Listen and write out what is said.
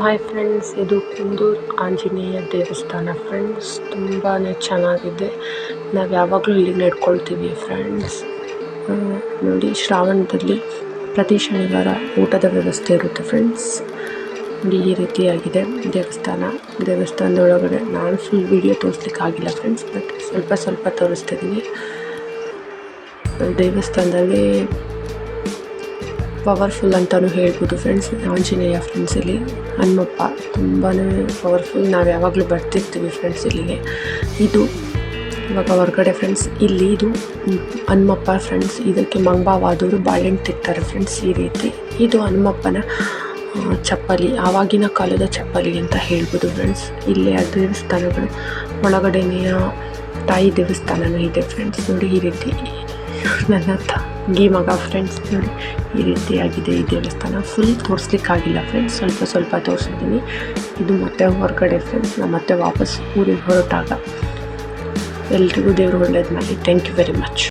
Hi friends ಇದು ಕುಂದೂರು ಆಂಜನೇಯ ದೇವಸ್ಥಾನ friends ತುಂಬಾ ಚೆನ್ನಾಗಿದೆ. ನಾವು ಯಾವಾಗಲೂ ಇಲ್ಲಿ ನಡ್ಕೊಳ್ತೀವಿ ಫ್ರೆಂಡ್ಸ್ ನೋಡಿ ಶ್ರಾವಣದಲ್ಲಿ ಪ್ರತಿ ಶನಿವಾರ ಊಟದ ವ್ಯವಸ್ಥೆ ಇರುತ್ತೆ ಫ್ರೆಂಡ್ಸ್ ನೋಡಿ ಈ ರೀತಿಯಾಗಿದೆ ದೇವಸ್ಥಾನ. ದೇವಸ್ಥಾನದ ಒಳಗಡೆ ನಾನು ಫುಲ್ ವಿಡಿಯೋ ತೋರಿಸ್ಲಿಕ್ಕೆ ಆಗಿಲ್ಲ ಫ್ರೆಂಡ್ಸ್ ಬಟ್ ಸ್ವಲ್ಪ ಸ್ವಲ್ಪ ತೋರಿಸ್ತಿದ್ದೀನಿ ದೇವಸ್ಥಾನದಲ್ಲಿ ಪವರ್ಫುಲ್ ಅಂತಲೂ ಹೇಳ್ಬೋದು ಫ್ರೆಂಡ್ಸ್ ಆಂಜನೇಯ ಫ್ರೆಂಡ್ಸ್ ಇಲ್ಲಿ ಹನುಮಪ್ಪ ತುಂಬಾ ಪವರ್ಫುಲ್. ನಾವು ಯಾವಾಗಲೂ ಬರ್ತಿರ್ತೀವಿ ಫ್ರೆಂಡ್ಸ್ ಇಲ್ಲಿಗೆ. ಇದು ಇವಾಗ ಹೊರಗಡೆ ಫ್ರೆಂಡ್ಸ್ ಇಲ್ಲಿ ಇದು ಹನುಮಪ್ಪ ಫ್ರೆಂಡ್ಸ್ ಇದಕ್ಕೆ ಮಂಗಬಾವಾದವರು ಬಾಳೆಹಣ್ಣು ತಿಕ್ತಾರೆ ಫ್ರೆಂಡ್ಸ್ ಈ ರೀತಿ. ಇದು ಹನುಮಪ್ಪನ ಚಪ್ಪಲಿ. ಆವಾಗಿನ ಕಾಲದ ಚಪ್ಪಲಿ ಅಂತ ಹೇಳ್ಬೋದು ಫ್ರೆಂಡ್ಸ್ ಇಲ್ಲಿ ಆ ದೇವಸ್ಥಾನಗಳು. ಒಳಗಡೆನೆಯ ತಾಯಿ ದೇವಸ್ಥಾನವೂ ಇದೆ ಫ್ರೆಂಡ್ಸ್ ನೋಡಿ ಈ ರೀತಿ. ನನ್ನ ತಂಗಿ ಮಗ ಫ್ರೆಂಡ್ಸ್ ನೋಡಿ ಈ ರೀತಿಯಾಗಿದೆ ಈ ದೇವಸ್ಥಾನ ಫುಲ್ ತೋರಿಸ್ಲಿಕ್ಕಾಗಿಲ್ಲ ಫ್ರೆಂಡ್ಸ್ ಸ್ವಲ್ಪ ಸ್ವಲ್ಪ ತೋರಿಸಿದ್ದೀನಿ. ಇದು ಮತ್ತೆ ಹೊರಗಡೆ ಫ್ರೆಂಡ್ಸ್ ನಾವು ಮತ್ತೆ ವಾಪಸ್ ಊರಿಗೆ ಹೊರಟಾಗ. ಎಲ್ರಿಗೂ ದೇವರು ಒಳ್ಳೇದು ಮಾಡಿ ಥ್ಯಾಂಕ್ ಯು ವೆರಿ ಮಚ್